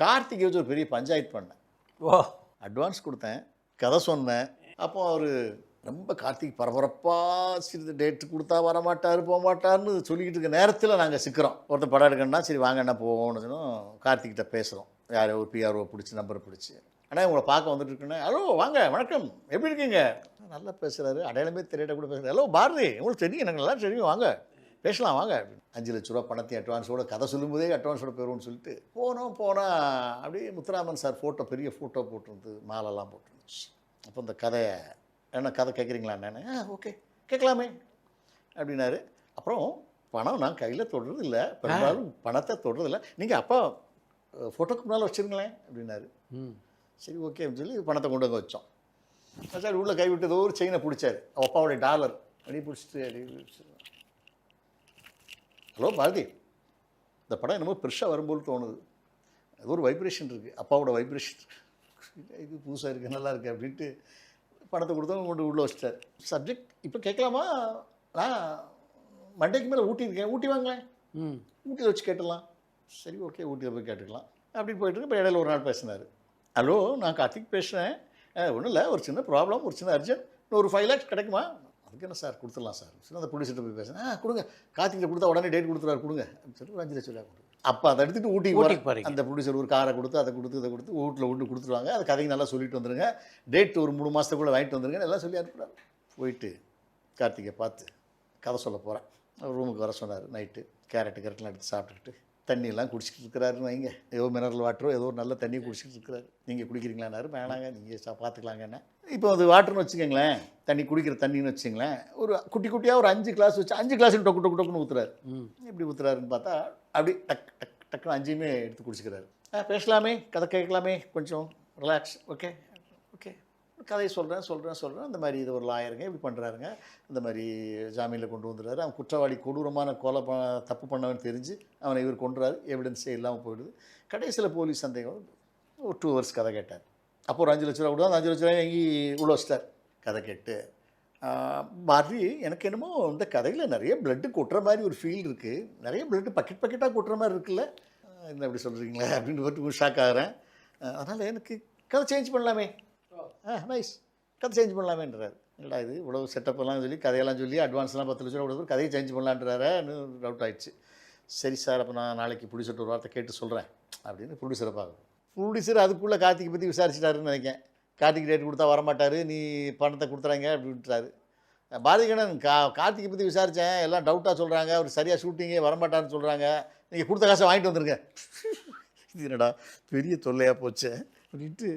கார்த்திகை வச்சு ஒரு பெரிய பஞ்சாயத்து பண்ணேன். ஓ. அட்வான்ஸ் கொடுத்தேன் கதை சொன்னேன். அப்போ அவர் ரொம்ப கார்த்திக் பரபரப்பாக சரி டேட்டு கொடுத்தா வரமாட்டார் போக மாட்டார்னு சொல்லிக்கிட்டு இருக்க நேரத்தில் நாங்கள் சிக்கிறோம். ஒருத்தர் படம் எடுக்கணும்னா சரி வாங்க என்ன போவோம்னு சொன்னோம். கார்த்திக்கிட்ட பேசுகிறோம் யாரோ ஒரு பிஆர்ஓ பிடிச்சி நம்பரை பிடிச்சி. அண்ணா உங்களை பார்க்க வந்துட்டு இருக்கேன்னு. ஹலோ வாங்க வணக்கம். எப்படி இருக்கீங்க? நல்லா பேசுகிறாரு அடையாளமே தெரியாத கூட பேசுகிறாரு ஹலோ பாரதி உங்களுக்கு தெரியும் எனக்கு நல்லா தெரியும். வாங்க. பேசலாம் வாங்க. அஞ்சு லட்ச ரூபா பணத்தையும் அட்வான்ஸோட கதை சொல்லும்போதே அட்வான்ஸோட போயிடும்னு சொல்லிட்டு போனோம் போனால் அப்படியே முத்துராமன் சார் ஃபோட்டோ பெரிய ஃபோட்டோ போட்டிருந்து மாலைலாம் போட்டிருந்துச்சு. அப்போ இந்த கதையை என்ன கதை கேட்குறீங்களா என்னன்னு ஆ ஓகே கேட்கலாமே அப்படின்னாரு. அப்புறம் பணம் நான் கையில் தொடுறது இல்லை பெரும்பாலும் பணத்தை தொடுறது இல்லை நீங்கள் அப்பா ஃபோட்டோக்கு முன்னால் வச்சுருங்களேன் அப்படின்னாரு. ம். சரி ஓகே அப்படின்னு சொல்லி பணத்தை கொண்டு வந்து வச்சோம். சார் உள்ளே கை விட்டு ஏதோ ஒரு செயினை பிடிச்சாரு. அப்பாவுடைய டாலர் அப்படியே பிடிச்சிட்டு அப்படியே பிடிச்சிட்டு. ஹலோ பாரதி. இந்த படம் என்னமோ பெருசாக வரும்போது தோணுது. அது ஒரு வைப்ரேஷன் இருக்குது அப்பாவோட வைப்ரேஷன் இது புதுசாக இருக்குது நல்லா இருக்குது அப்படின்ட்டு பணத்தை கொடுத்தவங்க கொண்டு உள்ளே வச்சிட்டார். சப்ஜெக்ட் இப்போ கேட்கலாமா? நான் மண்டைக்கு மேலே ஊட்டி இருக்கேன். ஊட்டி வாங்களேன். ம். ஊட்டியில் வச்சு கேட்டுடலாம். சரி ஓகே ஊட்டியில் போய் கேட்டுக்கலாம். அப்படி போயிட்டு. இப்போ இடையில ஒரு நாள் பேசினார். ஹலோ நான் கார்த்திக் பேசுகிறேன் ஒன்றும் இல்லை. ஒரு சின்ன ப்ராப்ளம் ஒரு சின்ன அர்ஜென்ட் ஒரு ஃபைவ் லேக்ஸ் கிடைக்குமா? அதுக்கு என்ன சார் கொடுத்துடலாம் சார்? சரி அந்த ப்ரொடியூசர்கிட்ட போய் பேசுகிறேன் ஆ கொடுங்க. கார்த்திகிட்ட கொடுத்தா உடனே டேட் கொடுத்துறாரு கொடுங்க. அப்படின்னு சொல்லி ஒரு அஞ்சு லட்சம் ரூபா கொடுங்க. அப்போ அதை எடுத்துகிட்டு போகிறேன் போறீங்க. அந்த ப்ரொடியூசர் ஒரு காரை கொடுத்து அதை கொடுத்து இதை கொடுத்து வீட்டில் விட்டு கொடுத்துருவாங்க. அது கதைக்கு நல்லா சொல்லிட்டு வந்துருங்க. டேட் ஒரு மூணு மாதத்துக்குள்ளே வாங்கிட்டு வந்துருங்க எல்லாம் சொல்லி அனுப்புகிறார் போயிட்டு கார்த்திகை பார்த்து கதை சொல்ல போகிறேன் ரூமுக்கு வர சொன்னார் நைட்டு கேரட்டு கேரட்லாம் எடுத்து சாப்பிட்டுக்கிட்டு தண்ணியெல்லாம் குடிச்சிட்டு இருக்கிறாருன்னு வைங்க. ஏதோ மினரல் வாட்டரோ ஏதோ ஒரு நல்ல தண்ணி குடிச்சிட்டு இருக்கிறாரு. நீங்கள் குடிக்கிறீங்களான்னாரு. வேணாங்க நீங்கள் சா பார்த்துக்கலாங்கண்ணே இப்போ அது வாட்டர்னு வச்சுக்கோங்களேன் தண்ணி குடிக்கிற தண்ணின்னு வச்சுங்களேன் ஒரு குட்டி குட்டியாக ஒரு அஞ்சு கிளாஸ் வச்சு அஞ்சு கிளாஸ் டொக்கு டொக்கு டொக்குன்னு ஊற்றுறாரு எப்படி ஊற்றுறாருன்னு பார்த்தா அப்படி டக் டக் டக்குன்னு அஞ்சையுமே எடுத்து குடிச்சிக்கிறாரு. ஆ பேசலாமே கதை கேட்கலாமே கொஞ்சம் ரிலாக்ஸ் ஓகே ஓகே கதையை சொல்கிறேன் சொல்கிறேன் சொல்கிறேன் இந்த மாதிரி இது ஒரு லாயருங்க இப்படி பண்ணுறாருங்க இந்த மாதிரி ஜாமீனில் கொண்டு வந்துடுறாரு. அவன் குற்றவாளி கொடூரமான கொலை ப தப்பு பண்ணவன் தெரிஞ்சு அவனை இவர் கொண்டுறாரு எவிடன்ஸே இல்லாமல் போயிடுது. கடைசியில் போலீஸ் சந்தேகம் ஒரு டூ ஹவர்ஸ் கதை கேட்டார். அப்போ ஒரு அஞ்சு லட்ச ரூபா கொடுத்தா அந்த அஞ்சு லட்ச ரூபாய் வாங்கி உள்ள வச்சிட்டார். கதை கேட்டு. மாதிரி எனக்கு என்னமோ இந்த கதையில் நிறைய பிளட்டு கொட்டுற மாதிரி ஒரு ஃபீல் இருக்குது நிறைய பிளட்டு பக்கெட் பக்கெட்டாக கொட்டுற மாதிரி இருக்குல்ல? என்ன அப்படி சொல்கிறீங்களே அப்படின்னு பார்த்து ஷாக் ஆகிறேன். அதனால் எனக்கு கதை சேஞ்ச் பண்ணலாமே. ஆ நைஸ் கதை சேஞ்ச் பண்ணலாமேன்றார். இல்லைடா இது இவ்வளோ செட்டப்பெல்லாம் சொல்லி கதையெல்லாம் சொல்லி அட்வான்ஸ்லாம் பத்து லட்ச ரூபா கொடுத்து கதையை சேஞ்ச் பண்ணலான்றாரு டவுட் ஆயிடுச்சு. சரி சார் அப்போ நான் நாளைக்கு ப்ரொடியூசர்ட்ட ஒரு வார்த்தை கேட்டு சொல்கிறேன் அப்படின்னு ப்ரொடியூசரை பார்க்கணும் ப்ரொடியூசர் அதுக்குள்ளே கார்த்திகை பற்றி விசாரிச்சிட்டாருன்னு நினைக்கேன் கார்த்திக் டேட் கொடுத்தா வரமாட்டார் நீ பணத்தை கொடுத்துறாங்க அப்படின்ட்டாரு. பாரதிகண்ணன் கா கார்த்திகை பற்றி விசாரித்தேன் எல்லாம் டவுட்டாக சொல்கிறாங்க அவர் சரியாக ஷூட்டிங்கே வரமாட்டான்னு சொல்கிறாங்க நீங்கள் கொடுத்த காசை வாங்கிட்டு வந்துருங்க. இது என்னடா பெரிய தொல்லையாக போச்சு. அப்படின்ட்டு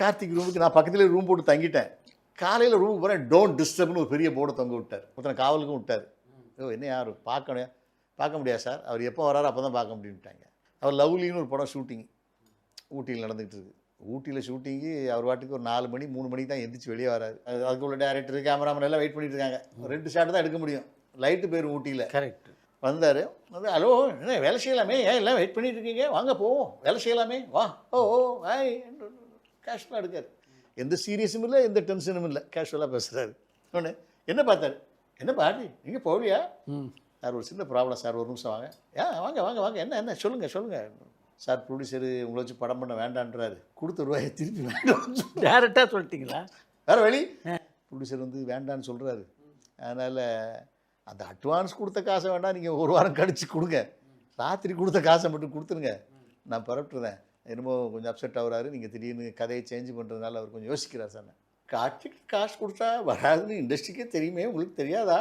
கார்த்திக் ரூமுக்கு நான் பக்கத்தில் ரூம் போட்டு தங்கிட்டேன். காலையில் ரூமுக்கு போகிறேன் டோன்ட் டிஸ்டர்ப்னு ஒரு பெரிய போர்டை தொங்க விட்டார். ஒருத்தனை காவலுக்கும் விட்டார். ஓ என்ன யார் பார்க்கணும்? பார்க்க முடியாது சார். அவர் எப்போ வராரோ அப்போ தான் பார்க்க முடியும்ட்டாங்க. அவர் லவ்லின்னு ஒரு படம் ஷூட்டிங் ஊட்டியில் நடந்துகிட்டு இருக்கு ஊட்டியில் ஷூட்டிங்கு அவர் வாட்டுக்கு ஒரு நாலு மணி மூணு மணிக்கு தான் எந்திரிச்சு வெளியே வராரு. அது அதுக்குள்ள டேரக்டர் கேமராமேன் எல்லாம் வெயிட் பண்ணிட்டு இருக்காங்க. ரெண்டு ஷாட் தான் எடுக்க முடியும். லைட்டு பேர் ஊட்டியில். கரெக்ட் வந்தார். வந்து ஹலோ என்ன வேலை செய்யலாமே? ஏன் எல்லாம் வெயிட் பண்ணிட்டு இருக்கீங்க? வாங்க போவோம். வேலை செய்யலாமே? வா. ஓ ஓ ஹாய் கேஷுவலாக எடுக்காரு. எந்த சீரியஸும் இல்லை எந்த டென்ஷனும் இல்லை. கேஷுவலாக பேசுகிறாரு ஒன்று என்ன பார்த்தாரு? என்ன பாட்டி? நீங்கள் போவியா சார் ஒரு சின்ன ப்ராப்ளம் சார் ஒரு நிமிஷம் வாங்க. ஏன் வாங்க வாங்க வாங்க. என்ன என்ன? சொல்லுங்கள் சொல்லுங்கள் சார் ப்ரொடியூசரு உங்களை வச்சு படம் பண்ண வேண்டான்றாரு. கொடுத்த ரூபாயை திருப்பி வேண்டாம் டேரெக்டாக சொல்லிட்டீங்களா? வேற வழி? ப்ரொடியூசர் வந்து வேண்டான்னு சொல்கிறாரு அதனால் அந்த அட்வான்ஸ் கொடுத்த காசை வேண்டாம் நீங்கள் ஒரு வாரம் கழிச்சு கொடுங்க. ராத்திரி கொடுத்த காசை மட்டும் கொடுத்துருங்க. நான் பரப்பிட்டுறேன் என்னமோ கொஞ்சம் அப்செட் ஆகுறாரு. நீங்கள் திடீர்னு கதையை சேஞ்ச் பண்ணுறதுனால அவர் கொஞ்சம் யோசிக்கிறார் சார். காட்சிக்கு காசு கொடுத்தா வராதுன்னு இண்டஸ்ட்ரிக்கே தெரியுமே உங்களுக்கு தெரியாதா?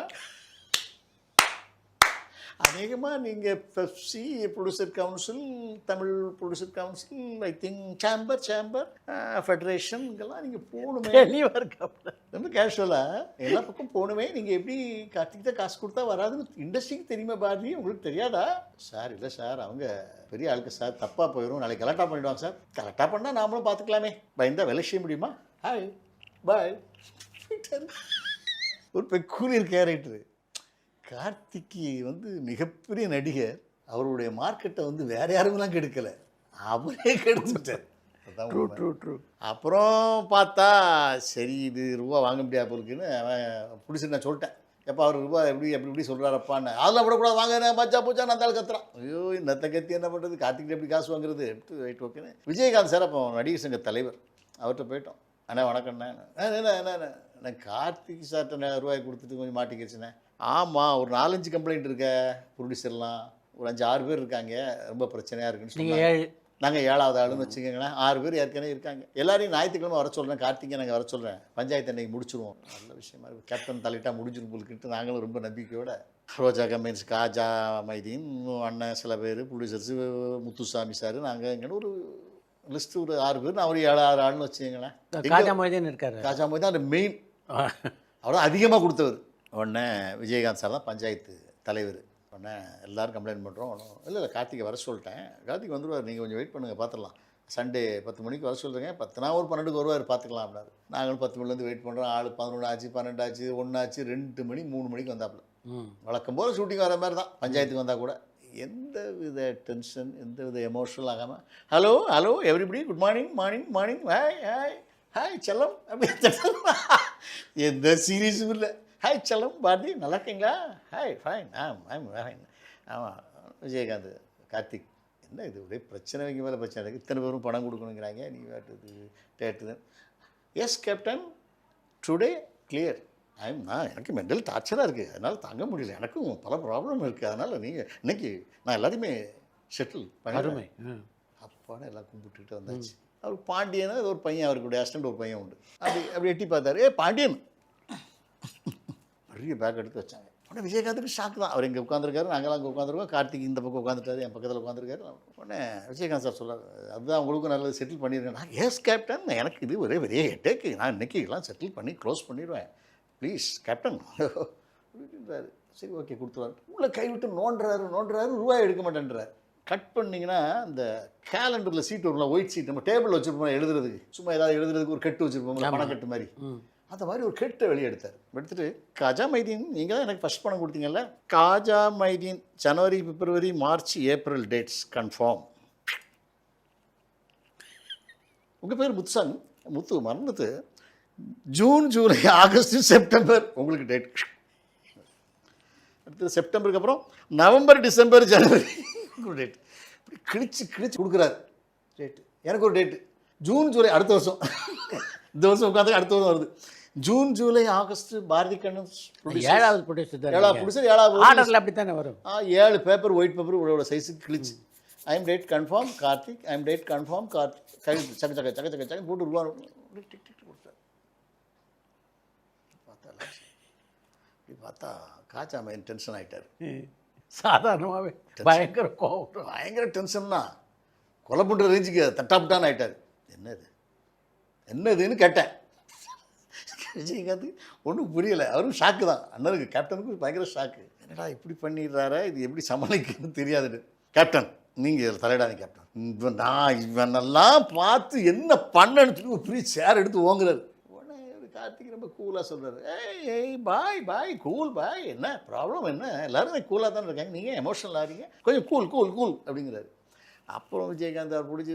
அநேகமாக நீங்கள் FEFSI producer council Tamil producer council I think chamber chamber federation இங்கெல்லாம் நீங்கள் போகணுமே. தெளிவாக ரொம்ப கேஷுவலாக எல்லா பக்கம் போகணுமே. நீங்கள் எப்படி கார்த்திக் தான் காசு கொடுத்தா வராதுன்னு இண்டஸ்ட்ரிக்கு தெரியுமா பாரதி? உங்களுக்கு தெரியாதா? சார் இல்லை சார் அவங்க பெரிய ஆளுக்கு சார் தப்பாக போயிடும் நாளைக்கு கலெக்டாக பண்ணிடுவாங்க சார். கலெக்டாக பண்ணால் நாமளும் பார்த்துக்கலாமே பயந்தா வேலை செய்ய முடியுமா? ஹாய் பாய் ஒரு பெக்கூலியர் கேரக்டர் கார்த்திக்கு வந்து மிகப்பெரிய நடிகர். அவருடைய மார்க்கெட்டை வந்து வேற யாருமெல்லாம் கெடுக்கலை. அவரே கெடுத்துட்டார். ட்ரூ. ட்ரூ ட்ரூ அப்புறம் பார்த்தா சரி இது ரூபா வாங்க முடியாது போலுக்குன்னு அவன் பிடிச்சி நான் சொல்லிட்டேன். எப்போ அவர் ரூபாய் எப்படி எப்படி எப்படி சொல்கிறாரப்பான்னு அதெல்லாம் விடக்கூடாது. வாங்க மச்சா பூச்சா நான் தாள் கத்துறான். ஐயோ இன்னத்த கத்தி என்ன பண்ணுறது கார்த்திக் எப்படி காசு வாங்குறது? ரைட் ஓகேன்னு விஜயகாந்த் சார் அப்போ நடிகர் சங்க தலைவர். அவர்கிட்ட போயிட்டோம். அண்ணா வணக்கம்ண்ணே. "ஆ, என்ன என்ன என்ன நான் கார்த்திக் சார்ட்ட ரூபாய் கொடுத்துட்டு கொஞ்சம் மாட்டிக்கிச்சுண்ணே. ஆமாம் ஒரு நாலஞ்சு கம்ப்ளைண்ட் இருக்க ப்ரொடியூசர்லாம் ஒரு அஞ்சு ஆறு பேர் இருக்காங்க. ரொம்ப பிரச்சனையாக இருக்குன்னு சொன்னாங்க. ஏழு நாங்கள் ஏழாவது ஆளுன்னு வச்சுக்கோங்களேன். ஆறு பேர் ஏற்கனவே இருக்காங்க. எல்லாரையும் ஞாயிற்றுக்கிழமை வர சொல்கிறேன் கார்த்திகை நாங்கள் வர சொல்கிறேன் பஞ்சாயத்து அன்னைக்கு முடிச்சிருவோம். நல்ல விஷயமா இருக்கு. கேப்டன் தலையிட்டா முடிஞ்சிரும் போலுக்கிட்டு நாங்களும் ரொம்ப நம்பிக்கையோட ரோஜா கம்பெனிஸ் காஜா மைதீன் அண்ணன் சில பேர் ப்ரொடியூசர்ஸு முத்துசாமி சார் நாங்கள் இங்கே ஒரு லிஸ்ட்டு ஒரு ஆறு பேர். நான் ஒரு ஏழு ஆறு ஆளுன்னு வச்சுக்கோங்களேன். காஜா மொய்தீன் இருக்காரு. காஜா மைதி தான் அந்த மெயின் அவர் தான் அதிகமாக கொடுத்தவர். உடனே விஜயகாந்த் சார் தான் பஞ்சாயத்து தலைவர். உடனே எல்லாரும் கம்ப்ளைண்ட் பண்ணுறோம் இல்லை இல்லை கார்த்திகை வர சொல்லிட்டேன். கார்த்திக் வந்துடுவார் நீங்கள் கொஞ்சம் வெயிட் பண்ணுங்கள் பார்த்துடலாம் சண்டே பத்து மணிக்கு வர சொல்கிறேங்க பத்து நாள் ஒரு பன்னெண்டுக்கு வருவார் பார்த்துக்கலாம் அப்படின்னாரு. நாங்களும் பத்து மணிலேருந்து வெயிட் பண்ணுறோம் ஆள் பதினொன்று ஆச்சு பன்னெண்டு ஆச்சு ஒன்றாச்சு ரெண்டு மணி மூணு மணிக்கு வந்தாப்புல. வழக்கம் போல் ஷூட்டிங் வர மாதிரி தான். பஞ்சாயத்துக்கு வந்தால் கூட. எந்த வித டென்ஷன் எந்த வித எமோஷனல் ஆகாமல் hello hello everybody good morning morning morning hi hi hi செல்லம் அப்படி எந்த சீரியஸும் இல்லை. ஹாய் செல்லம் பாரதி நல்லா இருக்கீங்களா ஹாய் ஃபைன் ஆம் ஐம் ஃபைன் ஆமாம் விஜயகாந்த் கார்த்திக். என்ன இது? ஒரே பிரச்சனை வைக்க மேலே பிரச்சனை இருக்குது இத்தனை பேரும் பணம் கொடுக்கணுங்கிறாங்க. நீ வேட்டுது date yes captain today clear I'm நான் எனக்கு மென்டல் டார்ச்சராக இருக்குது அதனால் தாங்க முடியல. எனக்கும் பல ப்ராப்ளம் இருக்குது அதனால் நீங்கள் இன்னைக்கு நான் எல்லாத்தையுமே செட்டில் அருமை. அப்பான்னு எல்லாம் கும்பிட்டுட்டு வந்தாச்சு. அவர் பாண்டியனா ஒரு பையன் அவருக்குடைய அசிஸ்டன்ட் ஒரு பையன் உண்டு. அப்படி அப்படி எட்டி பார்த்தாரு. ஏ பாண்டியன்! பெரிய பேக் எடுத்து வச்சாங்க. உடனே விஜயகாந்துக்கு ஷாக் தான். அவர் இங்கே உட்காந்துருக்காரு நாங்களாம் அங்கே உட்காந்துருக்கோம் கார்த்திக் இந்த பக்கம் உட்காந்துட்டாரு என் பக்கத்தில் உட்காந்துருக்காரு உடனே விஜயகாந்த் சார் சொல்றாரு அதுதான் உங்களுக்கும் நல்லது செட்டில் பண்ணிடுறேன் நான் எஸ் கேப்டன் எனக்கு இது ஒரே பெரிய ஹெட்டேக்கு நான் இன்னைக்கு எல்லாம் செட்டில் பண்ணி க்ளோஸ் பண்ணிடுவேன். ப்ளீஸ் கேப்டன் அப்படின்றாரு. சரி ஓகே கொடுத்துருவாரு. உள்ள கைவிட்டு நோண்டுறாரு நோண்டுறாரு ரூபாய் எடுக்க மாட்டேன்றாரு. கட் பண்ணிங்கன்னா இந்த கேலண்டரில் சீட் வரும்ல ஒயிட் சீட் நம்ம டேபிள் வச்சுருப்போம் எழுதுறதுக்கு. சும்மா ஏதாவது எழுதுறதுக்கு ஒரு கட்டு வச்சுருப்போம் பணக்கட்டு மாதிரி. அந்த மாதிரி ஒரு கெட்டை வெளியே எடுத்தார். எடுத்துட்டு காஜா மைதீன் நீங்கள் தான் எனக்கு ஃபஸ்ட் பணம் கொடுத்தீங்கல்ல? Khaja Mydeen January February March April dates confirm உங்கள் பேர் முத்துசாமி? முத்து மறந்துட்டு ஜூன் ஜூலை ஆகஸ்ட் செப்டம்பர் உங்களுக்கு டேட் அடுத்தது செப்டம்பருக்கு அப்புறம் நவம்பர் டிசம்பர் ஜனவரி டேட் இப்படி கிழிச்சு கிழிச்சு கொடுக்குறாரு. டேட்டு எனக்கு ஒரு டேட்டு ஜூன் ஜூலை அடுத்த வருஷம். இந்த வருஷம் உட்காந்து அடுத்த வருஷம் வருது. June July August Bharathi Kannan. ஏழாவது ப்ரொடியூசர் ஏழாவது ப்ரொடியூசர் ஏழாவது ஆர்டரில் அப்படி தானே வரும்? ஏழு பேப்பர் ஒயிட் பேப்பர் இவ்வளோ சைஸுக்கு கிழிச்சு. I am date confirm Karthik I am date confirm Karthik கழுத்து சக்க சக்க சக்க சக்க சக்க போட்டு ரூபா டிக் டிக் டிக் கொடுத்தாரு பார்த்தா இப்படி பார்த்தா காச்சா மைன் டென்ஷன் ஆகிட்டார் சாதாரணமாகவே பயங்கர கோவம் பயங்கர டென்ஷன் தான். கொலை பண்ணுற ரேஞ்சுக்கு தட்டாப்புட்டான்னு ஆயிட்டார். என்னது? என்னதுன்னு கேட்டேன். விஜயகாந்த் ஒன்றும் புரியலை. அவரும் ஷாக்கு தான். அண்ணனுக்கு கேப்டனுக்கு பயங்கர ஷாக்கு என்னடா இப்படி பண்ணிடுறாரா? இது எப்படி சமாளிக்கணும்னு தெரியாதுன்னு. கேப்டன் நீங்கள் இதில் கேப்டன் இவன் நான் இவனெல்லாம் பார்த்து என்ன பண்ணன்னு சொல்லி ஒரு பெரிய சேர் எடுத்து ஓங்குறாரு. கார்த்திக் ரொம்ப கூலாக சொல்கிறாரு ஏய் ஏய் பாய் பாய் கூல் பாய் என்ன? ப்ராப்ளம் என்ன? எல்லாருமே கூலாக தானே இருக்காங்க. நீங்கள் எமோஷனல் ஆகிறீங்க கொஞ்சம் கூல் கூல் கூல் அப்படிங்கிறாரு. அப்புறம் விஜயகாந்த் அவர் பிடிச்சி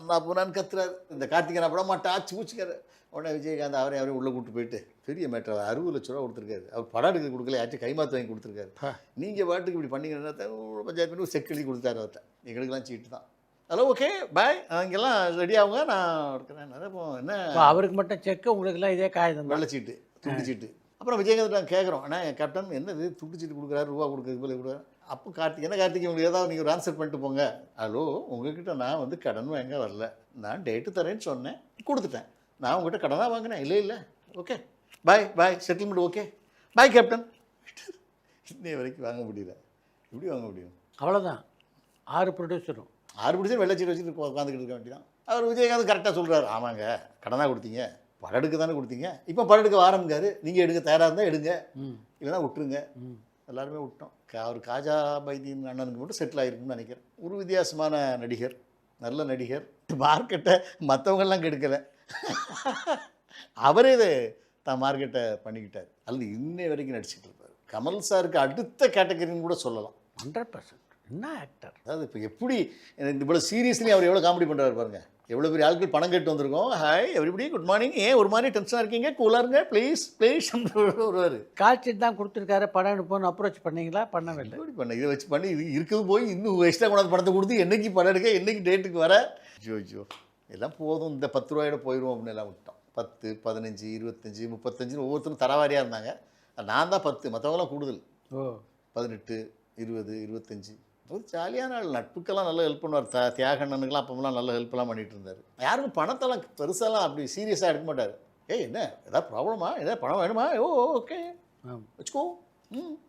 அண்ணா போனான்னு கத்துறாரு. இந்த கார்த்திகை நான் விட மாட்டா ஆச்சு பூச்சிக்காரு. உடனே விஜயகாந்த் அவரே அவரே உள்ளே கூட்டு போயிட்டு பெரிய மேட்டர் அறுபது லட்ச ரூபா கொடுத்துருக்காரு. அவர் படம் எடுக்க கொடுக்கல யாச்சும் கைமாத்து வாங்கி கொடுத்துருக்காரு. நீங்கள் பாட்டுக்கு இப்படி பண்ணீங்கன்னா பஞ்சாயத்து பண்ணி செக் எழுதி கொடுத்தாரு அவர்கிட்ட எங்களுக்கெல்லாம் சீட்டு தான். Hello okay bye. இங்கெல்லாம் ரெடி ஆகுங்க நான் இருக்கிறேன் இப்போ என்ன? அவருக்கு மட்டும் செக்கு உங்களுக்குலாம் இதே தான். வெள்ளச்சீட்டு துண்டு சீட்டு. அப்புறம் விஜயகாந்த் நாங்கள் கேட்குறோம் அண்ணா கேப்டன் என்னது துண்டு சீட்டு கொடுக்குறாரு ரூபா கொடுக்குறது போல கொடுக்குறாரு? அப்போ கார்த்திக் என்ன கார்த்திக் உங்களுக்கு ஏதாவது நீங்கள் ஒரு ஆன்சர் பண்ணிட்டு போங்க. ஹலோ உங்ககிட்ட நான் வந்து கடன் வாங்க வரல. நான் டேட்டு தரேன்னு சொன்னேன். கொடுத்துட்டேன். நான் உங்ககிட்ட கடனாக வாங்கினேன்? இல்லை இல்லை. Okay bye bye settlement okay bye captain இன்னைய வரைக்கும் வாங்க முடியல. எப்படி வாங்க முடியும்? அவ்வளோதான் ஆறு ப்ரொடியூசரும் ஆறு பிடிச்சி வெள்ளச்சீட்டு வச்சுட்டு உட்கா- உட்காந்துக்கிட்டு இருக்க வேண்டியதான் அவர் விஜயகாந்த் கரெக்டாக சொல்கிறாரு ஆமாங்க. கடனாக கொடுத்தீங்க. படம் எடுக்க தானே கொடுத்தீங்க. இப்போ படம் எடுக்க ஆரம்பிக்காரு. நீங்கள் எடுக்க தயாராக இருந்தால் எடுங்க. இல்லைன்னா விட்டுருங்க. எல்லாருமே விட்டோம். அவர் காஜா பைதீன் அண்ணனுக்கு மட்டும் செட்டில் ஆகிருக்குன்னு நினைக்கிறேன். ஒரு வித்தியாசமான நடிகர் நல்ல நடிகர். மார்க்கெட்டை மற்றவங்கெல்லாம் கெடுக்கலை. அவரே இதை தான் மார்க்கெட்டை பண்ணிக்கிட்டார். அல்லது இன்னை வரைக்கும் நடிச்சிட்டு இருப்பார். கமல் சாருக்கு அடுத்த கேட்டகரின்னு கூட சொல்லலாம். ஹண்ட்ரட் பர்சன்ட் என்ன ஆக்டர் அதாவது இப்போ எப்படி இவ்வளோ சீரியஸ்லி அவர் எவ்வளோ காமெடி பண்ணுறாரு பாருங்க. எவ்வளோ பெரிய ஆட்கள் பணம் கேட்டு வந்திருக்கோம். ஹாய் எவ்ரிபடி குட் மார்னிங் ஏன் ஒரு மாதிரி டென்ஷனாக இருக்கீங்க? கூலாக இருங்க ப்ளீஸ் ப்ளீஸ் வருவார். கால்ஷீட் தான் கொடுத்துருக்காரு படம் எடுப்போன்னு அப்ரோச் பண்ணீங்களா? பண்ணவே இல்லை. எப்படி பண்ண இதை வச்சு பண்ணி இது இருக்குது போய் இன்னும் எக்ஸ்ட்ரா கொண்டாந்து பணத்தை கொடுத்து என்னைக்கு படம் எடுக்க என்னைக்கு டேட்டுக்கு வர? ஜோ ஜோ எல்லாம் போதும் இந்த பத்து ரூபாயோட போயிடுவோம் அப்படின்னு எல்லாம் விட்டோம். பத்து பதினஞ்சு இருபத்தஞ்சி முப்பத்தஞ்சுன்னு ஒவ்வொருத்தரும் தரவாரியாக இருந்தாங்க. நான் தான் பத்து மற்றவங்களாம் கூடுதல். ஓ. பதினெட்டு இருபது இருபத்தஞ்சி. ஒரு ஜாலியான ஆள். நட்புக்கெல்லாம் நல்லா ஹெல்ப் பண்ணுவார். த தியாகண்ணனுக்கெல்லாம் அப்போலாம் நல்ல ஹெல்ப்லாம் பண்ணிட்டு இருந்தார். யாருக்கும் பணத்தெல்லாம் பெருசாலாம் அப்படி சீரியஸாக எடுக்க மாட்டார். ஏய் என்ன? ஏதாவது ப்ராப்ளமா ஏதாவது பணம் வேணுமா? Oh okay. வச்சுக்கோ. ம்.